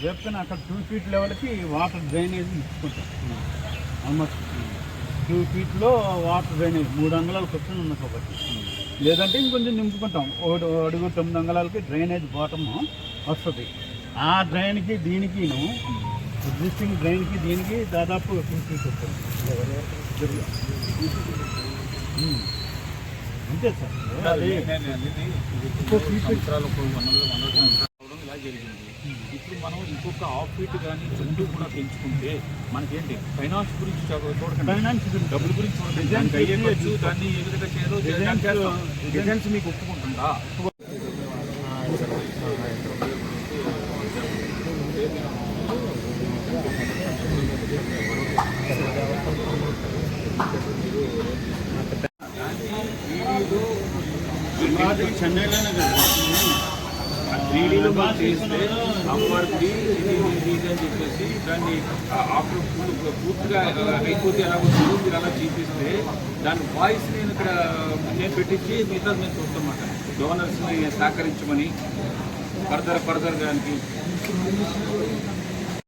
చెప్తాను అక్కడ two feet లెవెల్కి వాటర్ డ్రైనేజ్ ఇచ్చుకుంటాం ఆల్మోస్ట్ టూ ఫీట్లో వాటర్ డ్రైనేజ్ మూడు అంగళాలు క్వశ్చన్ ఉంది కాబట్టి. లేదంటే ఇంకొంచెం నింపుకుంటాం. ఒకటి అడుగు తొమ్మిది అంగళాలకి డ్రైనేజ్ బాటమ్ వస్తుంది. ఆ డ్రైన్కి దీనికి ఎగ్జిస్టింగ్ డ్రైన్కి దీనికి దాదాపు టూ ఫీట్ వస్తుంది. అంతే సార్. ఇప్పుడు మనం ఇంకొక హాఫ్ ఫీట్ కానీ చుట్టూ కూడా పెంచుకుంటే మనకేంటి? ఫైనాన్స్ గురించి ఫైనాన్స్ గురించి. డబ్బుల గురించి చూడండి అయ్యే ఖర్చు దాన్ని ఏ విధంగా చేయాలో డిజైన్స్ మీకు ఒప్పుకుంటుందా? చెన్నైలోనే కదా చేస్తే అమ్మవారికి ఇది అని చెప్పేసి దాన్ని ఆఫ్టర్ పూర్తిగా అయిపోతే ఎలా వస్తుందో మీరు అలా చూపిస్తే దాని వాయిస్ నేను ఇక్కడ నేను పెట్టించి మిగతా మేము చూస్తామాట డోనర్స్ని సహకరించమని ఫర్దర్ ఫర్దర్ దానికి